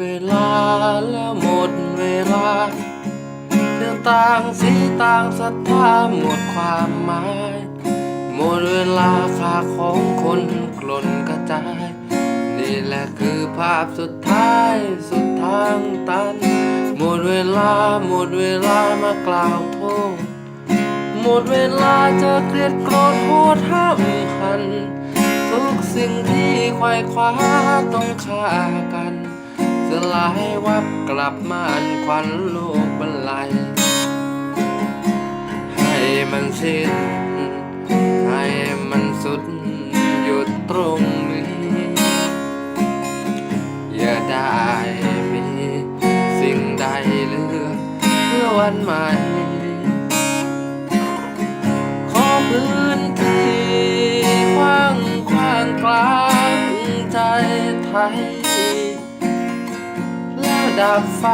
เวลาแล้วหมดเวลาเดี๋ยวต่างสีต่างศรัทธาหมดความหมาย หมดเวลาค่าของคนกลนกระจาย นี่แหละคือภาพสุดท้ายสุดทางตัน หมดเวลาหมดเวลามากล่าวโทษ หมดเวลาจะเกลียดโกรธโหดห้ามหัน ทุกสิ่งที่ไขว่คว้าต้องฆ่ากัน สลายวับกลับมาอันควันโลกบรรลัย ให้มันสิ้น ให้มันสุดหยุดตรงนี้ อย่าได้มีสิ่งใดเหลือเพื่อวันใหม่ ขอพื้นที่กว้างขวางกลางใจไทย ดับไฟ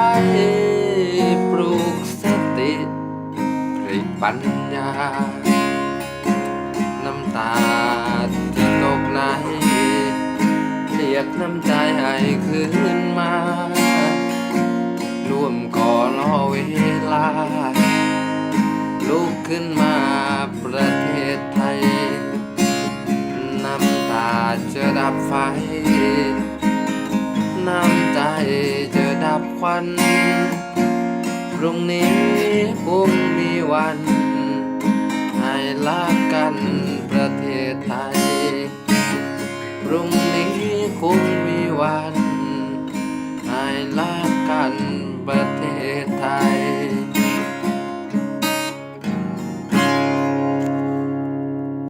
ปลูกสติผลิปัญญา น้ำตาที่ตกในเรียกน้ำใจให้คืนมา ร่วมก่อรอเวลา ลุกขึ้นมาประเทศไทย น้ำตาจะดับไฟ วัน พรุ่งนี้คงมีวัน ให้ลากันประเทศไทย พรุ่งนี้คงมีวัน